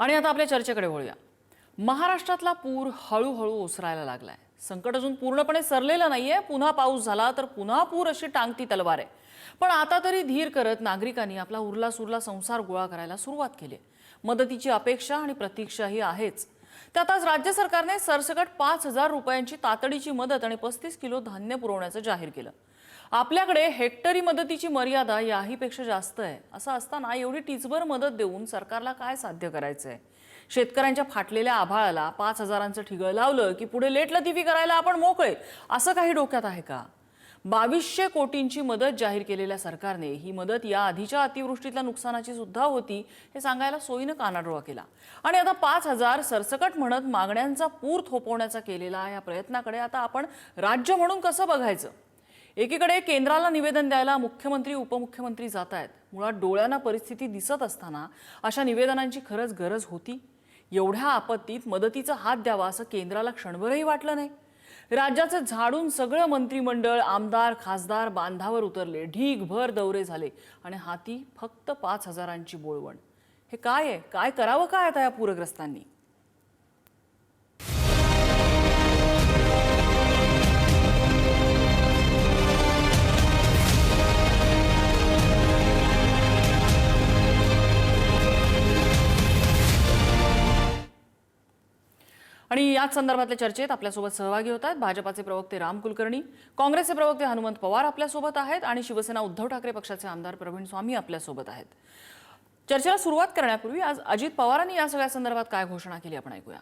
आणि आता आपल्या चर्चेकडे वळूया. महाराष्ट्रातला पूर हळूहळू ओसरायला लागलाय. संकट अजून पूर्णपणे सरलेलं नाहीये. पुन्हा पाऊस झाला तर पुन्हा पूर अशी टांगती तलवार. आहे पण आता तरी धीर करत नागरिकांनी आपला उरला सुरला संसार गोळा करायला सुरुवात केली आहे. मदतीची अपेक्षा आणि प्रतीक्षाही आहेच. त्यात आज राज्य सरकारने सरसकट पाच हजार रुपयांची तातडीची मदत आणि पस्तीस किलो धान्य पुरवण्याचं जाहीर केलं. आपल्याकडे हेक्टरी मदतीची मर्यादा याहीपेक्षा जास्त आहे. असं असताना एवढी टिचभर मदत देऊन सरकारला काय साध्य करायचंय? शेतकऱ्यांच्या फाटलेल्या आभाळाला पाच हजारांचं ठिगळ लावलं की पुढे लेट लतिफी करायला आपण मोकळे? असं काही डोक्यात आहे का? बावीसशे कोटींची मदत जाहीर केलेल्या सरकारने ही मदत या आधीच्या अतिवृष्टीतल्या नुकसानाची सुद्धा होती हे सांगायला सोयीनं कानाडोळा केला. आणि आता पाच हजार सरसकट म्हणत मागण्यांचा पूर थोपवण्याचा केलेला या प्रयत्नाकडे आता आपण राज्य म्हणून कसं बघायचं? एकीकडे केंद्राला निवेदन द्यायला मुख्यमंत्री उपमुख्यमंत्री जात आहेत मुळात डोळ्यांना परिस्थिती दिसत असताना अशा निवेदनांची खरंच गरज होती. एवढ्या आपत्तीत मदतीचा हात द्यावा असं केंद्राला क्षणभरही वाटलं नाही. राज्याचं झाडून सगळं मंत्रिमंडळ आमदार खासदार बांधावर उतरले. ढीगभर दौरे झाले आणि हाती फक्त पाच हजारांची बोळवण. हे काय आहे? काय करावं काय आता या पूरग्रस्तांनी? आणि याच संदर्भातल्या चर्चेत आपल्यासोबत सहभागी होत आहेत भाजपाचे प्रवक्ते राम कुलकर्णी काँग्रेसचे प्रवक्ते हनुमंत पवार आपल्यासोबत आहेत आणि शिवसेना उद्धव ठाकरे पक्षाचे आमदार प्रवीण स्वामी आपल्यासोबत आहेत. चर्चेला सुरुवात करण्यापूर्वी आज अजित पवारांनी या सगळ्या संदर्भात काय घोषणा केली आपण ऐकूया.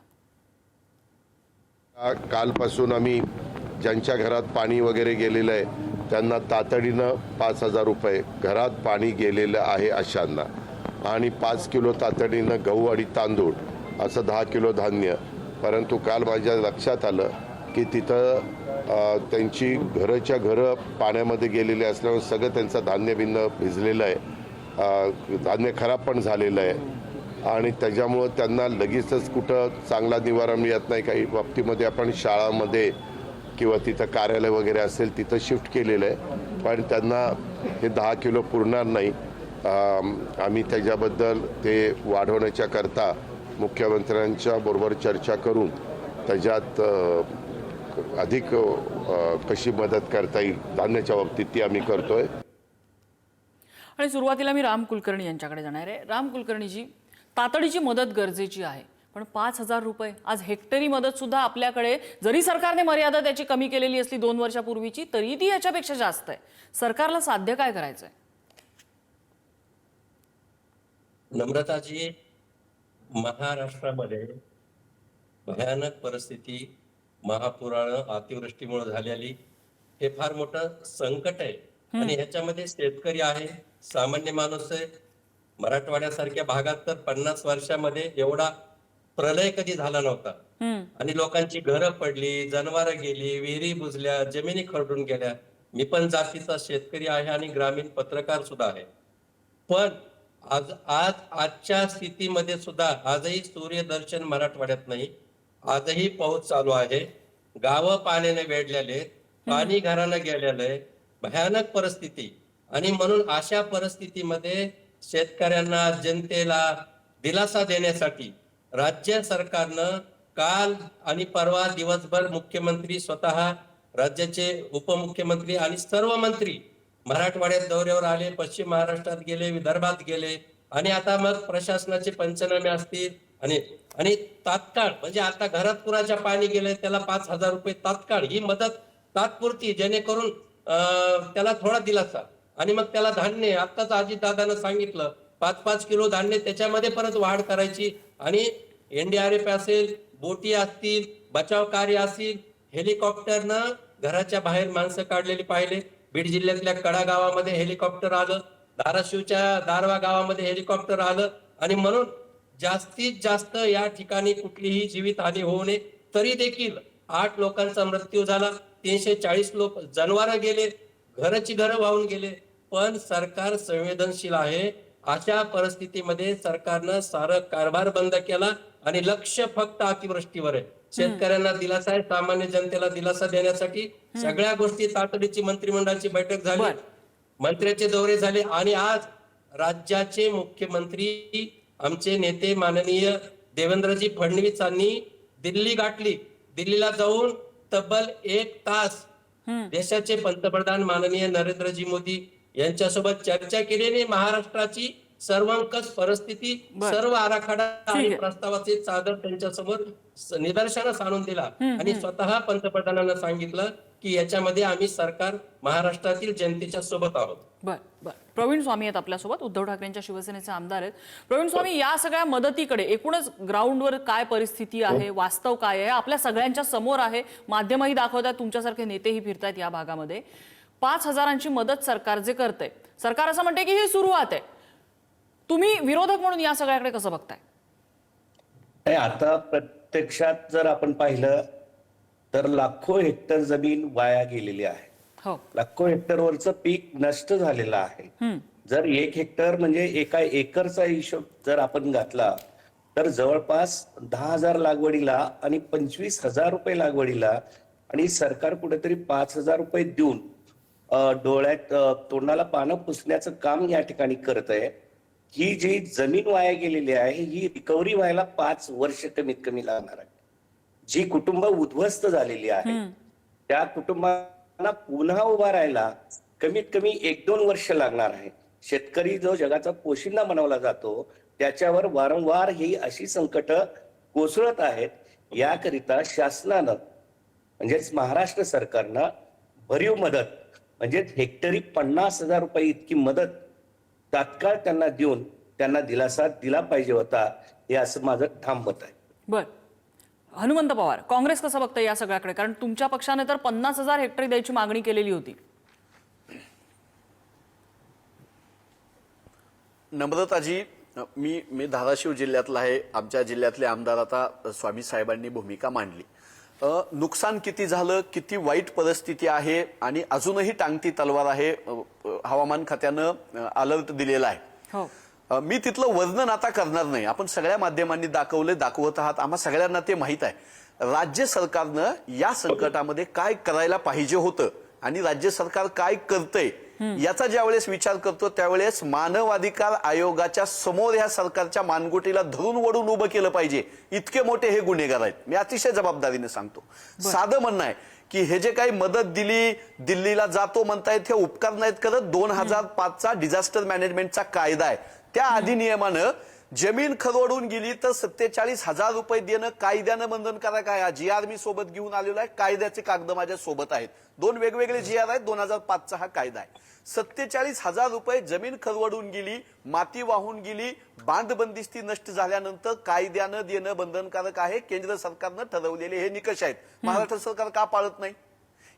कालपासून आम्ही ज्यांच्या घरात पाणी वगैरे गेलेलं आहे त्यांना तातडीनं पाच हजार रुपये घरात पाणी गेलेलं आहे अशांना. आणि पाच किलो तातडीनं गहू आणि तांदूळ असं दहा किलो धान्य परंतु काल माझ्या लक्षात आलं की तिथं त्यांची घरच्या घरं पाण्यामध्ये गेलेली असल्यामुळे सगळं त्यांचं धान्यभिन्न भिजलेलं आहे. धान्य खराब पण झालेलं आहे. आणि त्याच्यामुळं त्यांना लगेचच कुठं चांगला निवारा मिळत नाही. काही बाबतीमध्ये आपण शाळामध्ये किंवा तिथं कार्यालय वगैरे असेल तिथं शिफ्ट केलेलं आहे. पण त्यांना हे दहा किलो पुरणार नाही. आम्ही त्याच्याबद्दल ते वाढवण्याच्या करता मुख्यमंत्र्यांच्या बरोबर चर्चा करून त्याच्यात अधिक कशी मदत करता येईल धान्याच्या बाबतीत ती आम्ही करतोय. आणि सुरुवातीला मी राम कुलकर्णी यांच्याकडे जाणार आहे. राम कुलकर्णीजी तातडीची मदत गरजेची आहे. पण पाच हजार रुपये आज हेक्टरी मदत सुद्धा आपल्याकडे जरी सरकारने मर्यादा त्याची कमी केलेली असली दोन वर्षापूर्वीची तरी ती याच्यापेक्षा जास्त आहे. सरकारला साध्य काय करायचं आहे नम्रताजी महाराष्ट्रामध्ये भयानक परिस्थिती महापुरानं अतिवृष्टीमुळे झालेली हे फार मोठं संकट आहे. आणि ह्याच्यामध्ये शेतकरी आहे सामान्य माणूस आहे. मराठवाड्यासारख्या भागात तर पन्नास वर्षामध्ये एवढा प्रलय कधी झाला नव्हता. आणि लोकांची घरं पडली जनावरं गेली विहिरी बुजल्या जमिनी खरडून गेल्या. मी पण जातीचा शेतकरी आहे आणि ग्रामीण पत्रकार सुद्धा आहे. पण आज आज आजच्या स्थितीमध्ये सुद्धा आजही सूर्यदर्शन मराठवाड्यात नाही. आजही पाऊस चालू आहे. गावं पाण्याने वेढलेले पाणी घरानं गेलेलं आहे. भयानक परिस्थिती. आणि म्हणून अशा परिस्थितीमध्ये शेतकऱ्यांना जनतेला दिलासा देण्यासाठी राज्य सरकारनं काल आणि परवा दिवसभर मुख्यमंत्री स्वतः राज्याचे उपमुख्यमंत्री आणि सर्व मंत्री मराठवाड्यात दौऱ्यावर आले पश्चिम महाराष्ट्रात गेले विदर्भात गेले. आणि आता मग प्रशासनाचे पंचनामे असतील. आणि आणि तात्काळ म्हणजे आता घरात कुणाच्या पाणी गेले त्याला पाच हजार रुपये तात्काळ ही मदत तात्पुरती जेणेकरून त्याला थोडा दिलासा. आणि मग त्याला धान्य आत्ताच अजितदादानं सांगितलं पाच पाच किलो धान्य त्याच्यामध्ये परत वाढ करायची. आणि एनडीआरएफ असेल बोटी असतील बचाव कार्य असतील हेलिकॉप्टरनं घराच्या बाहेर माणसं काढलेली पाहिले. बीड जिल्ह्यातल्या कडा गावामध्ये हेलिकॉप्टर आलं धाराशिवच्या दारवा गावामध्ये हेलिकॉप्टर आलं आणि म्हणून जास्तीत जास्त या ठिकाणी कुठलीही जीवितहानी होऊ नये तरी देखील आठ लोकांचा मृत्यू झाला तीनशे चाळीस लोक जनावर गेले घरची घरं वाहून गेले पण सरकार संवेदनशील आहे. अशा परिस्थितीमध्ये सरकारनं सारं कारभार बंद केला आणि लक्ष फक्त अतिवृष्टीवर आहे. शेतकऱ्यांना दिलासा आहे सामान्य जनतेला दिलासा देण्यासाठी. सगळ्या गोष्टी तातडीची मंत्रिमंडळाची बैठक झाली. मंत्र्याचे दौरे झाले आणि आज राज्याचे मुख्यमंत्री आमचे नेते माननीय देवेंद्रजी फडणवीसांनी दिल्ली गाठली. दिल्लीला जाऊन तब्बल एक तास देशाचे पंतप्रधान माननीय नरेंद्रजी मोदी यांच्यासोबत चर्चा केली आणि महाराष्ट्राची सर्वंकष परिस्थिती सर्व आराखडा आणि. प्रस्तावाचे चादर त्यांच्यासमोर निदर्शनास आणून दिला. आणि स्वतः पंतप्रधानांना सांगितलं की याच्यामध्ये आम्ही सरकार महाराष्ट्रातील जनतेच्या सोबत आहोत. बर बर. प्रवीण स्वामी आहेत आपल्यासोबत. उद्धव ठाकरेंच्या शिवसेनेचे आमदार आहेत. प्रवीण स्वामी या सगळ्या मदतीकडे एकूणच ग्राउंडवर काय परिस्थिती आहे वास्तव काय आहे आपल्या सगळ्यांच्या समोर आहे. माध्यमही दाखवतात तुमच्यासारखे नेतेही फिरतायत या भागामध्ये. पाच हजारांची मदत सरकार जे करतंय. सरकार असं म्हणते की ही सुरुवात आहे. तुम्ही विरोधक म्हणून या सगळ्याकडे कसं बघताय? आता प्रत्यक्षात जर आपण पाहिलं तर लाखो हेक्टर जमीन वाया गेलेली आहे. हो. लाखो हेक्टरवरचं पीक नष्ट झालेलं आहे. जर एक हेक्टर म्हणजे एका एकरचा हिशोब जर आपण घातला तर जवळपास दहा हजार लागवडीला आणि पंचवीस हजार रुपये लागवडीला आणि सरकार कुठेतरी पाच हजार रुपये देऊन डोळ्यात तोंडाला पानं पुसण्याचं काम या ठिकाणी करत आहे. ही जी जमीन वाया गेलेली आहे ही रिकव्हरी व्हायला पाच वर्ष कमीत कमी लागणार आहे. जी कुटुंब उद्ध्वस्त झालेली आहे त्या कुटुंबांना पुन्हा उभा राहायला कमीत कमी एक दोन वर्ष लागणार आहे. शेतकरी जो जगाचा पोशिंदा बनवला जातो त्याच्यावर वारंवार ही अशी संकट कोसळत आहेत. याकरिता शासनानं म्हणजेच महाराष्ट्र सरकारनं भरीव मदत म्हणजेच हेक्टरी पन्नास हजार रुपये इतकी मदत तात्काळ त्यांना देऊन त्यांना दिलासा दिला पाहिजे होता हे असं माझं ठाम मत आहे. बर. हनुमंत पवार काँग्रेस कसं बघतं या सगळ्याकडे? कारण तुमच्या पक्षाने तर पन्नास हजार हेक्टरी द्यायची मागणी केलेली होती. नम्रताजी मी मी धाराशिव जिल्ह्यातला आहे. आमच्या जिल्ह्यातले आमदार आता स्वामी साहेबांनी भूमिका मांडली. अ, नुकसान किती झालं? किती वाईट परिस्थिती आहे? आणि अजूनही टांगती तलवार आहे? हवामान खात्यानं अलर्ट दिलेला आहे. हो. मी तिथलं वर्णन आता करणार नाही. आपण सगळ्या माध्यमांनी दाखवले दाखवत आहात. आम्हा सगळ्यांना ते माहीत आहे. राज्य सरकारनं या संकटामध्ये काय करायला पाहिजे होतं आणि राज्य सरकार काय करतंय याचा ज्यावेळेस विचार करतो त्यावेळेस मानवाधिकार आयोगाच्या समोर ह्या सरकारच्या मानगुटीला धरून वडून उभं केलं पाहिजे. इतके मोठे हे गुन्हेगार आहेत. मी अतिशय जबाबदारीने सांगतो. साधं म्हणणं आहे की हे जे काही मदत दिली दिल्लीला जातो म्हणतायत हे उपकार नाहीत करत. दोन हजार पाचचा डिझास्टर मॅनेजमेंटचा कायदा आहे. त्या अधिनियमानं जमीन खरवडून गेली तर सत्तेचाळीस हजार रुपये देणं कायद्यानं बंधनकारक आहे जी आर मी सोबत घेऊन आलेलो आहे. कायद्याचे कागद माझ्या सोबत आहेत. दोन वेगवेगळे जी आर आहेत. दोन हजार पाचचा हा कायदा आहे. सत्तेचाळीस हजार रुपये जमीन खरवडून गेली माती वाहून गेली बांधबंदिस्ती नष्ट झाल्यानंतर कायद्यानं देणं बंधनकारक आहे. केंद्र सरकारनं ठरवलेले हे निकष आहेत. महाराष्ट्र सरकार का पाळत नाही?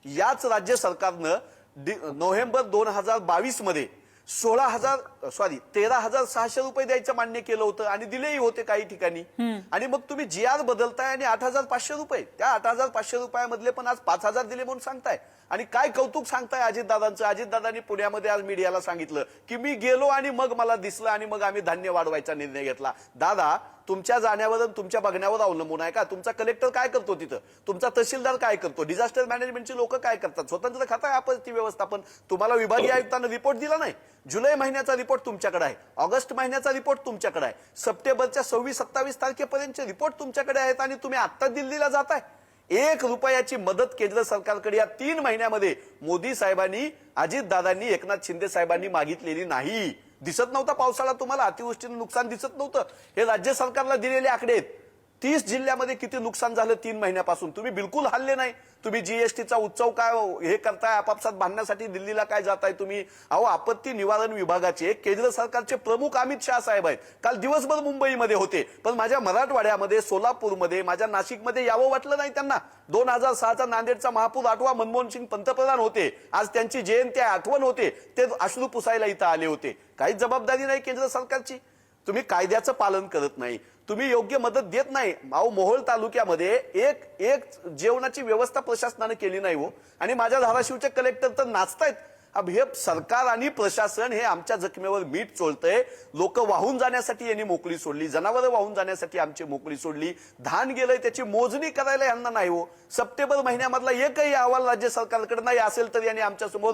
याच राज्य सरकारनं नोव्हेंबर दोन हजार बावीसमध्ये सोळा हजार सॉरी तेरा हजार सहाशे रुपये द्यायचं मान्य केलं होतं आणि दिलेही होते काही ठिकाणी. आणि मग तुम्ही जी आर बदलताय आणि आठ हजार पाचशे रुपये. त्या आठ हजार पाचशे रुपयामधले पण आज पाच हजार दिले म्हणून सांगताय. आणि काय कौतुक सांगताय अजितदादांचं? अजितदादांनी पुण्यामध्ये आज मीडियाला सांगितलं की मी गेलो आणि मग मला दिसलं आणि मग आम्ही धान्य वाढवायचा निर्णय घेतला. दादा तुमच्या जाण्यावर तुमच्या बघण्यावर अवलंबून आहे का? तुमचा कलेक्टर काय करतो तिथं? तुमचा तहसीलदार काय करतो? डिझास्टर मॅनेजमेंटची लोक काय करतात? स्वतंत्र खाता आहे आपत्ती व्यवस्थापन? तुम्हाला विभागीय आयुक्तांना रिपोर्ट दिला नाही? जुलै महिन्याचा रिपोर्ट तुमच्याकडे आहे. ऑगस्ट महिन्याचा रिपोर्ट तुमच्याकडे आहे. सप्टेंबरच्या सव्वीस सत्तावीस तारखेपर्यंतचे रिपोर्ट तुमच्याकडे आहेत आणि तुम्ही आता दिल्लीला जाताय एक रुपयाची मदत केंद्र सरकारकडे या तीन महिन्यामध्ये मोदी साहेबांनी अजितदादांनी एकनाथ शिंदे साहेबांनी मागितलेली नाही. दिसत नव्हता पावसाळा तुम्हाला अतिवृष्टीनं नुकसान दिसत नव्हतं. हे राज्य सरकारला दिलेले आकडे आहेत. तीस जिल्ह्यामध्ये किती नुकसान झालं तीन महिन्यापासून? तुम्ही बिलकुल हल्ले नाही. तुम्ही जीएसटीचा उत्सव काय हो, हे करताय आपापसात बांधण्यासाठी दिल्लीला काय जाताय तुम्ही? अहो आपत्ती निवारण विभागाचे केंद्र सरकारचे प्रमुख अमित शाह साहेब आहेत. काल दिवसभर मुंबईमध्ये होते. पण माझ्या मराठवाड्यामध्ये सोलापूरमध्ये माझ्या नाशिकमध्ये यावं वाटलं नाही त्यांना. दोन हजार सहाचा नांदेडचा महापूर आठवा मनमोहन सिंग पंतप्रधान होते. आज त्यांची जयंती आहे, आठवण होते. ते अश्रू पुसायला इथं आले होते. काहीच जबाबदारी नाही केंद्र सरकारची. तुम्ही कायद्याचं पालन करत नाही. तुम्ही योग्य मदत देत नाही. अहो मोहोळ तालुक्यामध्ये एक एक जेवणाची व्यवस्था प्रशासनाने केली नाही हो. आणि माझ्या धाराशिवचे कलेक्टर तर नाचतायत. अब हे सरकार आणि प्रशासन हे आमच्या जखमेवर मीठ चोळतंय. लोक वाहून जाण्यासाठी यांनी मोकळी सोडली. जनावरं वाहून जाण्यासाठी आमची मोकळी सोडली. धान गेलंय त्याची मोजणी करायला यांना नाही हो. सप्टेंबर महिन्यामधला एकही अहवाल राज्य सरकारकडे नाही असेल तर यांनी आमच्यासमोर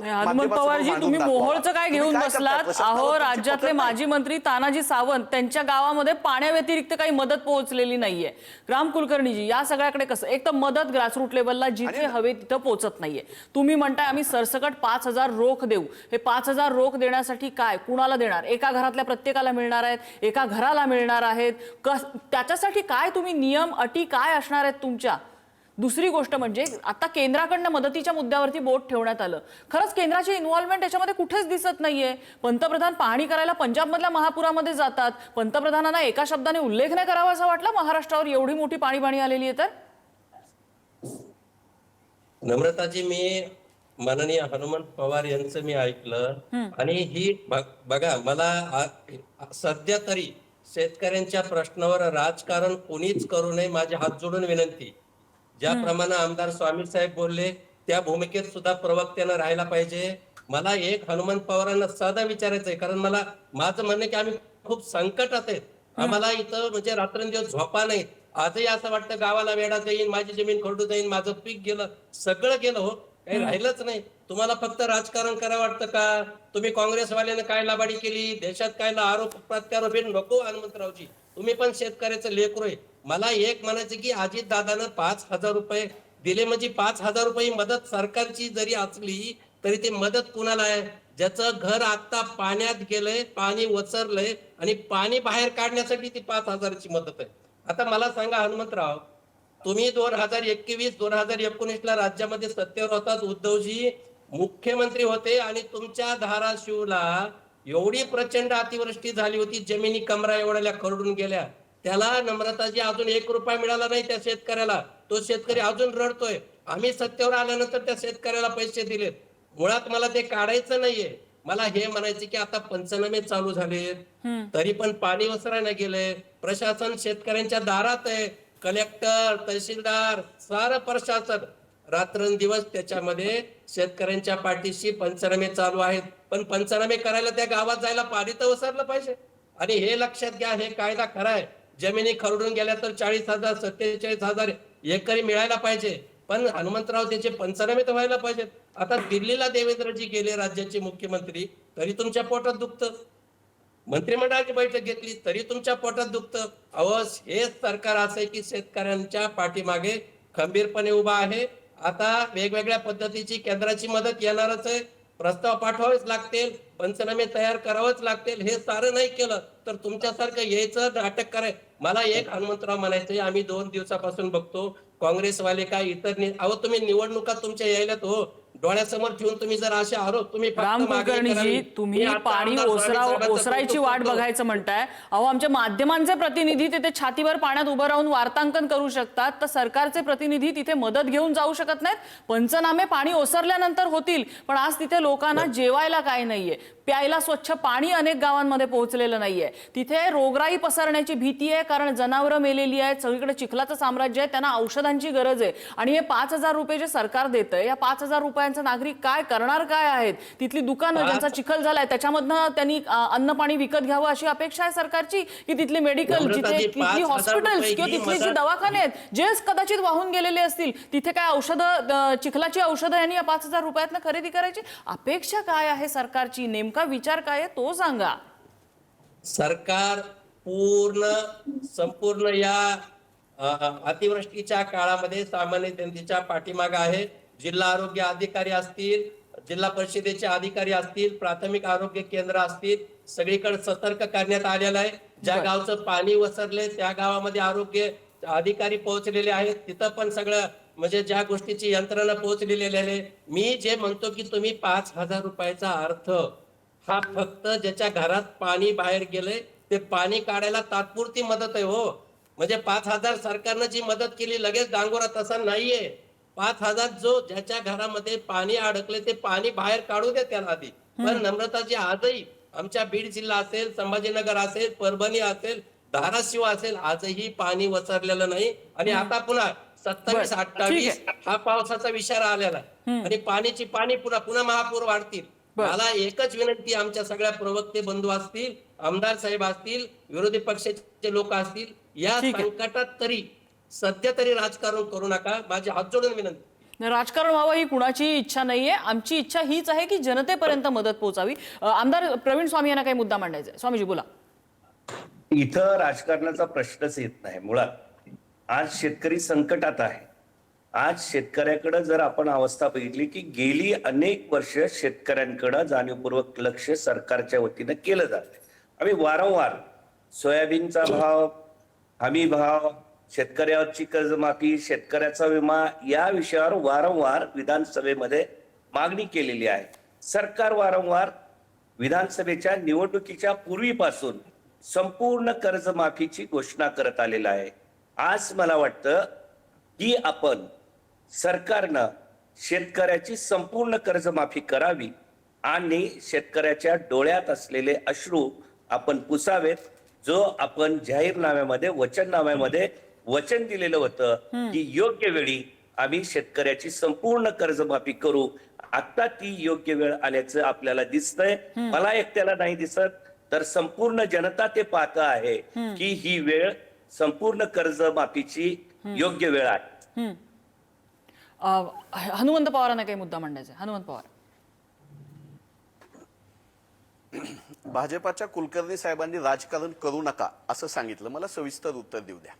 तुम्ही मोहोळचं काय घेऊन बसलात? अहो राज्यातले माजी मंत्री तानाजी सावंत त्यांच्या गावामध्ये पाण्याव्यतिरिक्त काही मदत पोहोचलेली नाहीये. राम कुलकर्णीजी या सगळ्याकडे कसं? एक तर मदत ग्रासरूट लेवलला जिथे हवे तिथं पोहोचत नाहीये. तुम्ही म्हणताय आम्ही सरसकट पाच हजार रोख देऊ? हे पाच हजार रोख देण्यासाठी काय? कुणाला देणार? एका घरातल्या प्रत्येकाला मिळणार आहेत? एका घराला मिळणार आहेत? कस त्याच्यासाठी काय तुम्ही नियम अटी काय असणार आहेत तुमच्या? दुसरी गोष्ट म्हणजे आता केंद्राकडनं मदतीच्या मुद्द्यावरती बोट ठेवण्यात आलं. खरंच केंद्राची इन्व्हॉल्वमेंट याच्यामध्ये कुठेच दिसत नाहीये. पंतप्रधान पाहणी करायला पंजाबमधल्या महापुरामध्ये जातात. पंतप्रधानांना एका शब्दाने उल्लेख नाही करावा असं वाटलं? महाराष्ट्रावर एवढी मोठी पाणीबाणी आलेली आहे तर? नम्रताजी मी माननीय हनुमंत पवार यांचं मी ऐकलं. आणि ही बघा मला सध्या तरी शेतकऱ्यांच्या प्रश्नावर राजकारण कोणीच करू नये माझे हात जोडून विनंती. ज्याप्रमाणे आमदार स्वामी साहेब बोलले त्या भूमिकेत सुद्धा प्रवक्त्यानं राहायला पाहिजे. मला एक हनुमंत पवारांना साधा विचारायचंय कारण मला माझं म्हणणं की आम्ही खूप संकटात आहेत. आम्हाला इथं म्हणजे रात्रंदिवस झोपा नाहीत. आजही असं वाटतं गावाला वेढा जाईन माझी जमीन खरडू जाईन माझं पीक गेलं सगळं गेलं हो. काही राहिलंच नाही. तुम्हाला फक्त राजकारण करा वाटतं का? तुम्ही काँग्रेसवाल्यानं काय लाबाडी केली? देशात काय आरोप प्रत्यारोप हे नको हनुमंतरावजी. तुम्ही पण शेतकऱ्याचं लेकरू आहे. मला एक म्हणायचं की अजित दादानं पाच हजार रुपये दिले म्हणजे पाच हजार रुपये मदत सरकारची जरी असली तरी ते मदत कुणाला आहे? ज्याचं घर आता पाण्यात गेलंय पाणी वसरलंय आणि पाणी बाहेर काढण्यासाठी ती पाच हजाराची मदत आहे. आता मला सांगा हनुमंतराव तुम्ही दोन हजार एकवीस दोन हजार एकोणीस ला राज्यामध्ये सत्तेवर होतात उद्धवजी मुख्यमंत्री होते आणि तुमच्या धाराशिवला एवढी प्रचंड अतिवृष्टी झाली होती. जमिनी कमरा एवढ्या खरडून गेल्या. त्याला नम्रताजी अजून एक रुपया मिळाला नाही त्या शेतकऱ्याला. तो शेतकरी अजून रडतोय. आम्ही सत्तेवर आल्यानंतर त्या शेतकऱ्याला पैसे दिलेत. मुळात मला ते काढायचं नाहीये. मला हे म्हणायचे की आता पंचनामे चालू झालेत. तरी पण पाणी वसरायला गेलंय. प्रशासन शेतकऱ्यांच्या दारात आहे. कलेक्टर तहसीलदार सारं प्रशासन. रात्रंदिवस त्याच्यामध्ये शेतकऱ्यांच्या पाठीशी पंचनामे चालू आहेत. पण पंचनामे करायला त्या गावात जायला पाणी तर ओसरलं पाहिजे. आणि हे लक्षात घ्या हे कायदा खरा आहे. जमिनी खरडून गेल्या तर चाळीस हजार सत्तेचाळीस हजार एकरी मिळायला पाहिजे. पण हनुमंतराव त्याचे पंचनामे तर व्हायला पाहिजेत. आता दिल्लीला देवेंद्रजी गेले राज्याचे मुख्यमंत्री तरी तुमच्या पोटात दुखतं. मंत्रिमंडळाची बैठक घेतली तरी तुमच्या पोटात दुखतं. अहो हेच सरकार असं की शेतकऱ्यांच्या पाठीमागे खंबीरपणे उभा आहे. आता वेगवेगळ्या पद्धतीची केंद्राची मदत येणारच आहे. प्रस्ताव पाठवावेच लागतील पंचनामे तयार करावंच लागतील. हे सारं नाही केलं तर तुमच्यासारखं यायचं नाटक कराय. मला एक हनुमंतराव म्हणायचंय आम्ही दोन दिवसापासून बघतो काँग्रेसवाले काय इतर अहो तुम्ही निवडणुका तुमच्या यायल्यात हो. डोळ्यासमोर ठेवून तुम्ही जर असे आरोप तुम्ही राम कुलकर्णीजी. तुम्ही पाणी ओसरा ओसरायची वाट. बघायचं म्हणताय अहो आमच्या माध्यमांचे प्रतिनिधी तिथे छातीवर पाण्यात उभं राहून वार्तांकन करू शकतात तर सरकारचे प्रतिनिधी तिथे मदत घेऊन जाऊ शकत नाहीत पंचनामे पाणी ओसरल्यानंतर होतील पण आज तिथे लोकांना जेवायला काय नाहीये प्यायला स्वच्छ पाणी अनेक गावांमध्ये पोहोचलेलं नाहीये. तिथे रोगराई पसरण्याची भीती आहे कारण जनावरं मेलेली आहेत. सगळीकडे चिखलाचं साम्राज्य आहे. त्यांना औषधांची गरज आहे. आणि हे पाच हजार रुपये जे सरकार देतंय या पाच हजार रुपयांचा नागरिक काय करणार काय आहेत? तिथली दुकानं ज्यांचा चिखल झालाय त्याच्यामधनं त्यांनी अन्न पाणी विकत घ्यावं अशी अपेक्षा आहे सरकारची? की तिथले मेडिकल जिथे तिथली हॉस्पिटल्स किंवा तिथले जे दवाखाने आहेत जे कदाचित वाहून गेलेले असतील तिथे काय औषधं चिखलाची औषधं यांनी या पाच हजार रुपयातनं खरेदी करायची? अपेक्षा काय आहे सरकारची नेमका? विचार काय आहे तो सांगा. सरकार पूर्ण संपूर्ण या अतिवृष्टीच्या काळामध्ये सामान्य जनतेच्या पाठीमाग आहे. जिल्हा आरोग्य अधिकारी असतील जिल्हा परिषदेचे अधिकारी असतील प्राथमिक आरोग्य केंद्र असतील सगळीकडे सतर्क करण्यात आलेलं आहे. ज्या गावचं पाणी वसरले त्या गावामध्ये आरोग्य अधिकारी पोहोचलेले आहेत. तिथं पण सगळं म्हणजे ज्या गोष्टीची यंत्रणा पोहोचलेली आहे मी जे म्हणतो की तुम्ही पाच हजार रुपयाचा अर्थ हा फक्त ज्याच्या घरात पाणी बाहेर गेलंय ते पाणी काढायला तात्पुरती मदत आहे हो. म्हणजे पाच हजार सरकारनं जी मदत केली लगेच डांगोरा तसा नाहीये. पाच हजार जो ज्याच्या घरामध्ये पाणी अडकले ते पाणी बाहेर काढू दे त्याला आधी. पण नम्रताजी आजही आमच्या बीड जिल्हा असेल संभाजीनगर असेल परभणी असेल धाराशिव असेल आजही पाणी वसरलेलं नाही. आणि आता पुन्हा सत्तावीस अठ्ठावीस हा पावसाचा विचार आलेला आणि पाण्याची पाणी पुन्हा पुन्हा महापूर वाढतील. मला एकच विनंती आमच्या सगळ्या प्रवक्ते बंधू असतील आमदार साहेब असतील विरोधी पक्षाचे लोक असतील या. संकटात तरी सध्या तरी राजकारण करू नका. माझी हात जोडून विनंती राजकारण व्हावं ही कुणाची इच्छा नाहीये. आमची इच्छा हीच आहे की जनतेपर्यंत मदत पोहोचावी. आमदार प्रवीण स्वामी यांना काही मुद्दा मांडायचा आहे. स्वामीजी बोला. इथं राजकारणाचा प्रश्नच येत नाही मुळात. आज शेतकरी संकटात आहे. आज शेतकऱ्याकडे जर आपण अवस्था बघितली की गेली अनेक वर्ष शेतकऱ्यांकडे जाणीवपूर्वक लक्ष सरकारच्या वतीनं केलं जात आम्ही वारंवार सोयाबीनचा भाव हमी भाव शेतकऱ्यावरची कर्जमाफी शेतकऱ्याचा विमा या विषयावर वारंवार विधानसभेमध्ये मागणी केलेली आहे. सरकार वारंवार विधानसभेच्या निवडणुकीच्या पूर्वीपासून संपूर्ण कर्जमाफीची घोषणा करत आलेला आहे. आज मला वाटतं की आपण सरकारनं शेतकऱ्याची संपूर्ण कर्जमाफी करावी आणि शेतकऱ्याच्या डोळ्यात असलेले अश्रू आपण पुसावेत जो आपण जाहीरनाम्यामध्ये वचननाम्यामध्ये वचन दिलेलं होतं की योग्य वेळी आम्ही शेतकऱ्याची संपूर्ण कर्जमाफी करू. आता ती योग्य वेळ आल्याचं आपल्याला दिसतंय. मला एकट्याला नाही दिसत तर संपूर्ण जनता ते पाहत आहे की ही वेळ संपूर्ण कर्जमाफीची योग्य वेळ आहे. हनुमंत पवारांना काही मुद्दा मांडायचा हनुमंत पवार. भाजपाच्या कुलकर्णी साहेबांनी राजकारण करू नका असं सांगितलं. मला सविस्तर उत्तर देऊ द्या.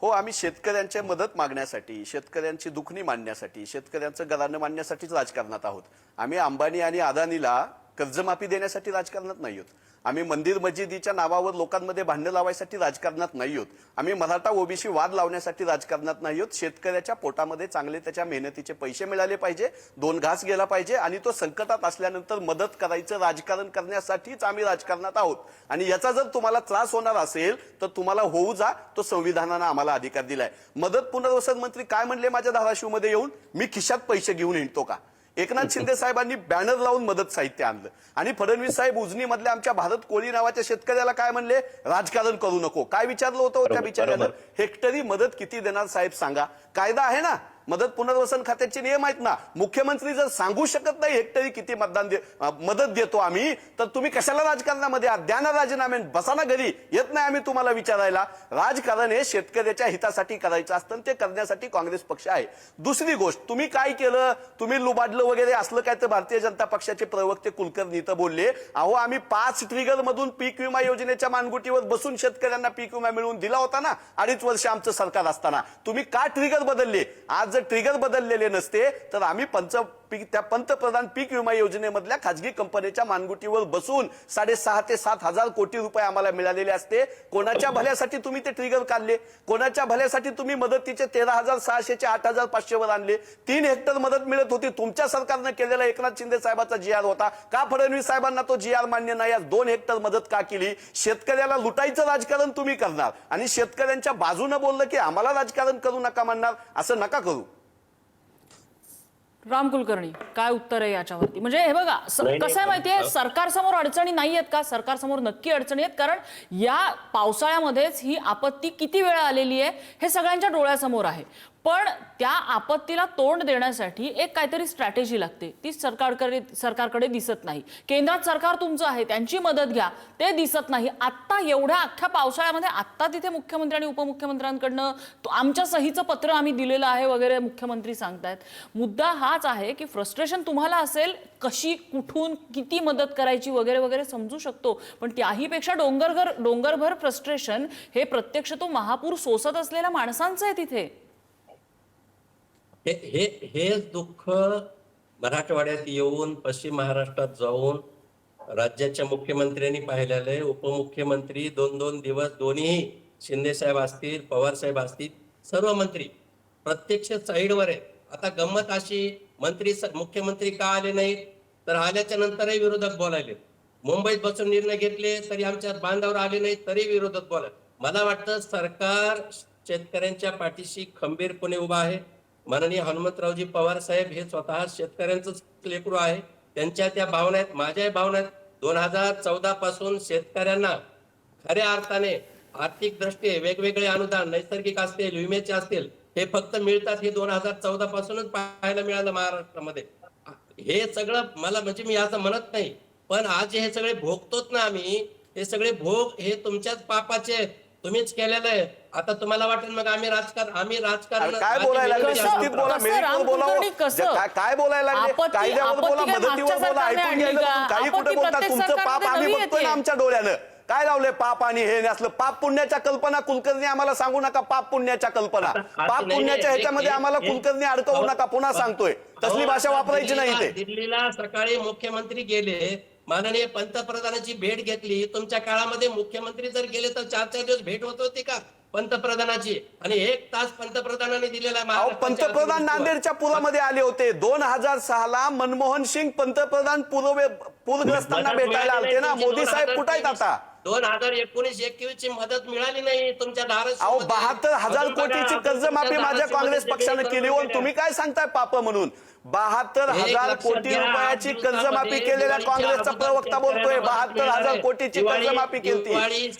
हो आम्ही शेतकऱ्यांच्या मदत मागण्यासाठी शेतकऱ्यांची दुखणी मांडण्यासाठी शेतकऱ्यांचं गरानं मांडण्यासाठीच राजकारणात आहोत. आम्ही अंबानी आणि अदानीला कर्जमाफी देण्यासाठी राजकारणात नाही आहोत आम्ही मंदिर मस्जिदीच्या नावावर लोकांमध्ये भांडणं लावायसाठी राजकारणात नाही आहोत आम्ही मराठा ओबीसी वाद लावण्यासाठी राजकारणात नाही आहोत शेतकऱ्याच्या पोटामध्ये चांगले त्याच्या मेहनतीचे पैसे मिळाले पाहिजे दोन घास गेला पाहिजे आणि तो संकटात असल्यानंतर मदत करायचं राजकारण करण्यासाठीच आम्ही राजकारणात आहोत. आणि याचा जर तुम्हाला त्रास होणार असेल तर तुम्हाला होऊ जा तो संविधानानं आम्हाला अधिकार दिलाय. मदत पुनर्वसन मंत्री काय म्हणले माझ्या धाराशिवमध्ये येऊन? मी खिशात पैसे घेऊन हिंडतो का? एकनाथ शिंदे साहेबांनी बॅनर लावून मदत साहित्य आणलं. आणि फडणवीस साहेब उजनी मधल्या आमच्या भारत कोळी नावाच्या शेतकऱ्याला काय म्हणले? राजकारण करू नको. काय विचारलं होतं त्या बिचाऱ्यानं. हेक्टरी मदत किती देणार साहेब सांगा. कायदा आहे ना? मदत पुनर्वसन खात्याचे नियम आहेत ना मुख्यमंत्री जर सांगू शकत नाही हेक्टरी किती मतदान दे- मदत देतो आम्ही तर तुम्ही कशाला राजकारणामध्ये द्या ना राजीनामे बसाना घरी. येत नाही आम्ही तुम्हाला विचारायला. राजकारण हे शेतकऱ्याच्या हितासाठी करायचं असतं ते करण्यासाठी काँग्रेस पक्ष आहे. दुसरी गोष्ट तुम्ही काय केलं? तुम्ही लुबाडलं वगैरे असलं काय तर भारतीय जनता पक्षाचे प्रवक्ते कुलकर्णी इथं बोलले अहो आम्ही पाच ट्रिगर मधून पीक विमा योजनेच्या मानगुटीवर बसून शेतकऱ्यांना पीक विमा मिळवून दिला होता ना अडीच वर्ष आमचं सरकार असताना. तुम्ही का ट्रिगर बदलले? आज जर ट्रिगर बदललेले नसते तर आम्ही पंच पीक त्या पंतप्रधान पीक विमा योजनेमधल्या खाजगी कंपनीच्या मानगुटीवर बसून साडेसहा ते सात हजार कोटी रुपये आम्हाला मिळालेले असते. कोणाच्या भल्यासाठी तुम्ही ते ट्रिगर काढले? कोणाच्या भल्यासाठी तुम्ही मदतीचे तेरा हजार सहाशेचे आठ हजार पाचशेवर आणले? तीन हेक्टर मदत मिळत होती. तुमच्या सरकारनं केलेला एकनाथ शिंदे साहेबाचा जी आर होता. का फडणवीस साहेबांना तो जी आर मान्य नाही? आज दोन हेक्टर मदत का केली? शेतकऱ्याला लुटायचं राजकारण तुम्ही करणार. आणि शेतकऱ्यांच्या बाजूनं बोललं की आम्हाला राजकारण करू नका म्हणणार. असं नका करू. राम कुलकर्णी काय उत्तर आहे याच्यावरती? म्हणजे हे बघा कसं आहे माहितीये? सरकारसमोर अडचणी नाही आहेत का? सरकारसमोर नक्की अडचणी आहेत? कारण या पावसाळ्यामध्येच ही आपत्ती किती वेळा आलेली आहे हे सगळ्यांच्या डोळ्यासमोर आहे. पण त्या आपत्तीला तोंड देण्यासाठी एक काहीतरी स्ट्रॅटेजी लागते. ती सरकारकडे सरकारकडे दिसत नाही. केंद्रात सरकार तुमचं आहे त्यांची मदत घ्या. ते दिसत नाही. आत्ता एवढ्या अख्ख्या पावसाळ्यामध्ये आत्ता तिथे मुख्यमंत्री आणि उपमुख्यमंत्र्यांकडनं तो- आमच्या सहीचं पत्र आम्ही दिलेलं आहे वगैरे मुख्यमंत्री सांगतायत. मुद्दा हाच आहे की फ्रस्ट्रेशन तुम्हाला असेल कशी कुठून किती मदत करायची वगैरे वगैरे समजू शकतो. पण त्याहीपेक्षा डोंगरभर डोंगरभर फ्रस्ट्रेशन हे प्रत्यक्ष तो महापूर सोसत असलेल्या माणसांचं आहे तिथे. हे हे हेच दुःख मराठवाड्यात येऊन पश्चिम महाराष्ट्रात जाऊन राज्याच्या मुख्यमंत्र्यांनी पाहिलेलं आहे. उपमुख्यमंत्री दोन दोन दिवस दोन्ही शिंदे साहेब असतील पवार साहेब असतील सर्व मंत्री प्रत्यक्ष साईडवर आहे आता गंमत अशी मंत्री मुख्यमंत्री का आले नाहीत? तर आल्याच्या नंतरही विरोधक बोलायले. मुंबईत बसून निर्णय घेतले तरी आमच्या बांधावर आले नाहीत तरी विरोधक बोलायला. मला वाटतं सरकार शेतकऱ्यांच्या पाठीशी खंबीरपणे उभा आहे. माननीय हनुमंतरावजी पवार साहेब हे स्वतः शेतकऱ्यांचंच लेकरू आहे. त्यांच्या त्या भावना आहेत माझ्याही भावना आहेत दोन हजार चौदा पासून शेतकऱ्यांना खऱ्या अर्थाने आर्थिक दृष्टी वेगवेगळे अनुदान नैसर्गिक असतील विम्याचे असतील हे फक्त मिळतात हे दोन हजार चौदा पासूनच पाहायला मिळालं महाराष्ट्रामध्ये. हे सगळं मला म्हणजे मी असं म्हणत नाही पण आज हे सगळे भोगतोच ना आम्ही हे सगळे भोग हे तुमच्याच पापाचे तुम्हीच केलेलं आहे. आता तुम्हाला वाटेल मग आम्ही राजकारण आम्ही राजकारण काय बोलायला लागले? कसं- शिस्तीत बोला कसं मेरिटवर राम बोला कुलकर्णी कसं? जे काय काय बोलायला लागले? आपत्ती- कायद्यावर बोला आपत्ती काय मदतीवर मागच्या बोला सरकारने ऐकून आणली घ्यायला का? काही कुठे आपत्ती बोलता? प्रत्येक तुमचं पाप आम्ही नवी बघतोय ना येते. आमच्या डोळ्यानं. काय लावले पाप आणि हे? आणि असलं पाप पुण्याच्या कल्पना कुलकर्णी आम्हाला सांगू नका पाप पुण्याच्या कल्पना. आता- पाप नाही, पुण्याच्या नाही, ह्याच्यामध्ये एक- आम्हाला एक- कुलकर्णी अडकवू नका पुन्हा सांगतोय. तसली भाषा वापरायची नाही इथे. दिल्लीला सकाळी मुख्यमंत्री गेले. माननीय पंतप्रधानांची भेट घेतली. तुमच्या काळामध्ये मुख्यमंत्री जर गेले तर चार चार दिवस भेट होत होती का? पंतप्रधानाची. आणि एक तास पंतप्रधानांनी दिलेला पंतप्रधान. नांदेडच्या पुरामध्ये आले होते. दोन हजार सहा ला मनमोहन सिंग पंतप्रधान पूर पूरग्रस्तांना भेटायला आलते ना. मोदी साहेब कुठे आहेत आता? दोन हजार एकोणीस एकवीस ची मदत मिळाली नाही. तुमच्या अहो बहात्तर हजार कोटीची कर्जमाफी माझ्या काँग्रेस पक्षाने केली हो. तुम्ही काय सांगताय पाप म्हणून? बहात्तर हजार कोटी रुपयाची कर्जमाफी केलेल्या काँग्रेसचा प्रवक्ता बोलतोय. बहात्तर हजार. कोटीची कर्जमाफी केली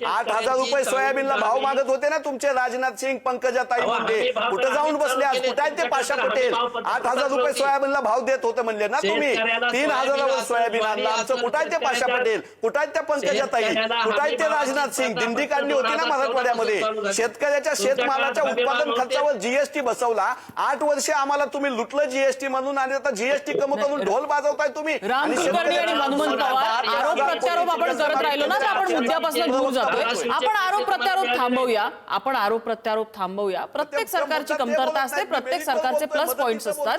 आठ हजार रुपये सोयाबीनला भाव मागत होते ना तुमचे राजनाथ सिंग पंकजाताई मुंडे. भाव- कुठे जाऊन बसले आज. कुठे आहेत ते पाशा पटेल? आठ हजार रुपये सोयाबीनला भाव देत होते म्हणले ना तुम्ही. तीन हजारावर सोयाबीन आणलं आमचं. कुठे आहेत ते पाशा पटेल? कुठे आहेत त्या पंकजाताई? शेतकऱ्याला कुठे आहेत ते राजनाथ सिंग? दिंडी काढली होती ना मराठवाड्यामध्ये. शेतकऱ्याच्या शेतमालाच्या उत्पादन खर्चावर जीएसटी बसवला. आठ वर्षे आम्हाला तुम्ही लुटलं जीएसटी म्हणून आणि आता जीएसटी कम करून ढोल वाजवताय तुम्ही. राम कुलकर्णी आणि हनुमंत पवार आरोप प्रत्यारोप आपण करत राहिलो ना तर आपण मुद्द्यापासून दूर जातोय. आपण आरोप प्रत्यारोप थांबवूया. आपण आरोप प्रत्यारोप थांबवूया. प्रत्येक सरकारची कमतरता असते प्रत्येक सरकारचे प्लस पॉइंट्स असतात.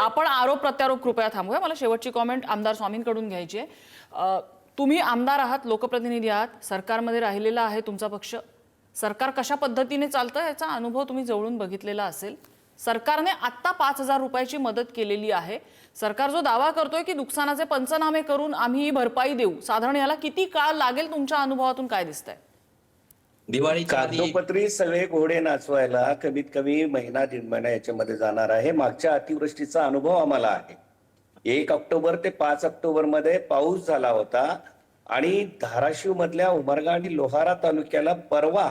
आपण आरोप प्रत्यारोप कृपया थांबूया मला शेवटची कॉमेंट आमदार स्वामींकडून घ्यायची आहे. तुम्ही आमदार आहात लोकप्रतिनिधी आहात सरकारमध्ये राहिलेला आहे तुमचा पक्ष. सरकार कशा पद्धतीने चालतं याचा अनुभव तुम्ही जवळून बघितलेला असेल. सरकारने आत्ता पाच हजार रुपयाची मदत केलेली आहे. सरकार जो दावा करतोय की नुकसानाचे पंचनामे करून आम्ही ही भरपाई देऊ. साधारण याला किती काळ लागेल तुमच्या अनुभवातून काय दिसतंय? आधी कागदोपत्री सगळे घोडे नाचवायला कमीत कमी महिना दीड महिना याच्यामध्ये जाणार आहे. मागच्या अतिवृष्टीचा अनुभव आम्हाला आहे. एक ऑक्टोबर ते पाच ऑक्टोबरमध्ये पाऊस झाला होता. आणि धाराशिव मधल्या उमरगा आणि लोहारा तालुक्याला परवा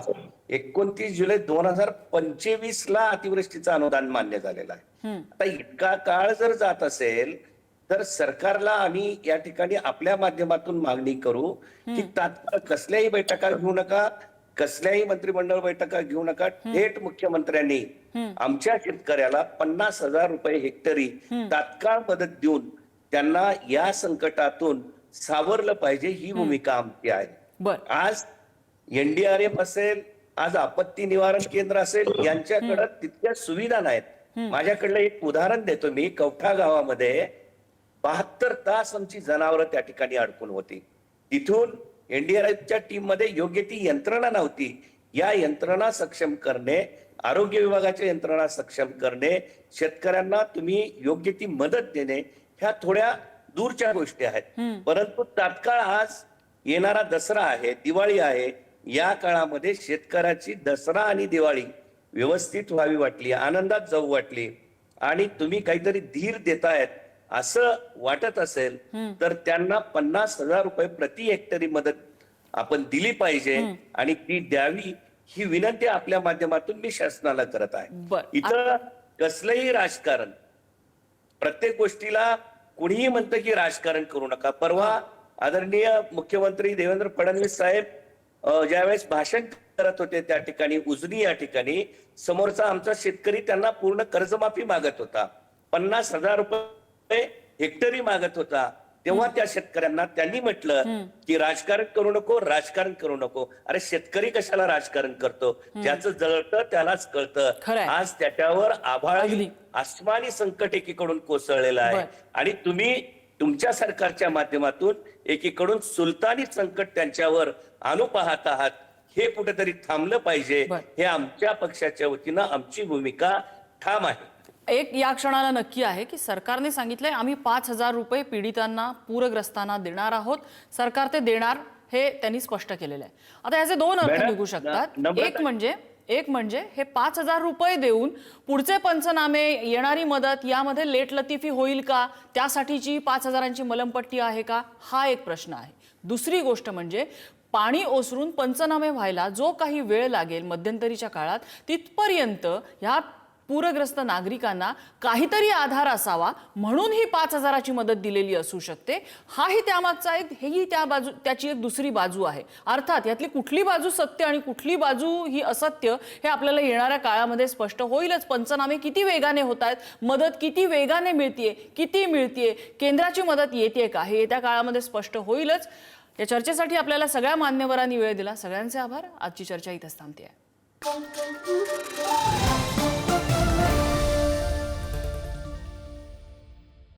एकोणतीस जुलै दोन हजार पंचवीस ला अतिवृष्टीचं अनुदान मान्य झालेलं आहे. आता इतका काळ जर जात असेल तर सरकारला आम्ही या ठिकाणी आपल्या माध्यमातून मागणी करू की तात्काळ कसल्याही बैठका घेऊ नका कसल्याही मंत्रिमंडळ बैठका घेऊ नका. थेट मुख्यमंत्र्यांनी आमच्या शेतकऱ्याला पन्नास हजार रुपये हेक्टरी तात्काळ मदत देऊन त्यांना या संकटातून सावरलं पाहिजे ही भूमिका आमची आहे. आज एनडीआरएफ असेल आज आपत्ती निवारण केंद्र असेल यांच्याकडे तितक्या सुविधा नाहीत. माझ्याकडलं एक उदाहरण देतो मी कवठा गावामध्ये बहात्तर तास आमची जनावरं त्या ठिकाणी अडकून होती. तिथून एनडीआरएफच्या टीममध्ये योग्य ती यंत्रणा नव्हती. या यंत्रणा सक्षम करणे आरोग्य विभागाच्या यंत्रणा सक्षम करणे शेतकऱ्यांना तुम्ही योग्य ती मदत देणे ह्या थोड्या दूरच्या गोष्टी आहेत. परंतु तात्काळ आज येणारा दसरा आहे दिवाळी आहे या काळामध्ये शेतकऱ्याची दसरा आणि दिवाळी व्यवस्थित व्हावी वाटली आनंदात जाऊ वाटली आणि तुम्ही काहीतरी धीर देतायत असं वाटत असेल तर त्यांना पन्नास हजार रुपये प्रति हेक्टरी मदत आपण दिली पाहिजे आणि ती द्यावी ही विनंती आपल्या माध्यमातून मी शासनाला करत आहे. इथं कसलंही राजकारण प्रत्येक गोष्टीला कुणीही म्हणतं की राजकारण करू नका. परवा आदरणीय मुख्यमंत्री देवेंद्र फडणवीस साहेब ज्यावेळेस भाषण करत होते त्या ठिकाणी उजनी या ठिकाणी समोरचा आमचा शेतकरी त्यांना पूर्ण कर्जमाफी मागत होता. पन्नास हजार रुपये हेक्टरी मागत होता. तेव्हा त्या शेतकऱ्यांना त्यांनी म्हटलं की राजकारण करू नको राजकारण करू नको. अरे शेतकरी कशाला राजकारण करतो? ज्याचं जळतं त्यालाच कळतं. आज त्याच्यावर आभाळ. आसमानी संकट एकीकडून कोसळलेलं आहे. आणि तुम्ही तुमच्या सरकारच्या माध्यमातून एकीकडून सुलतानी संकट त्यांच्यावर आणू पाहत आहात. हे कुठेतरी थांबलं पाहिजे. हे आमच्या पक्षाच्या वतीनं आमची भूमिका ठाम आहे. एक या क्षणाला नक्की आहे की सरकारने सांगितलंय आम्ही पाच हजार रुपये पीडितांना पूरग्रस्तांना देणार आहोत. सरकार ते देणार हे त्यांनी स्पष्ट केलेलं आहे. आता याचे दोन अर्थ निघू शकतात. एक म्हणजे एक म्हणजे हे पाच हजार रुपये देऊन पुढचे पंचनामे येणारी मदत यामध्ये लेट लतिफी होईल का? त्यासाठीची पाच हजारांची मलमपट्टी आहे का? हा एक प्रश्न आहे. दुसरी गोष्ट म्हणजे पाणी ओसरून पंचनामे व्हायला जो काही वेळ लागेल मध्यंतरीच्या काळात तिथपर्यंत ह्या पूरग्रस्त नागरिकांना काहीतरी आधार असावा म्हणून ही पाच हजाराची मदत दिलेली असू शकते. हाही त्यामागचा एक हेही त्या बाजू त्याची एक दुसरी बाजू आहे. अर्थात यातली कुठली बाजू सत्य आणि कुठली बाजू ही असत्य हे आपल्याला येणाऱ्या काळामध्ये स्पष्ट होईलच. पंचनामे किती वेगाने होत आहेत मदत किती वेगाने मिळतीये किती मिळतीये केंद्राची मदत येते का हे येत्या काळामध्ये स्पष्ट होईलच. या चर्चेसाठी आपल्याला सगळ्या मान्यवरांनी वेळ दिला. सगळ्यांचे आभार. आजची चर्चा इथंच थांबते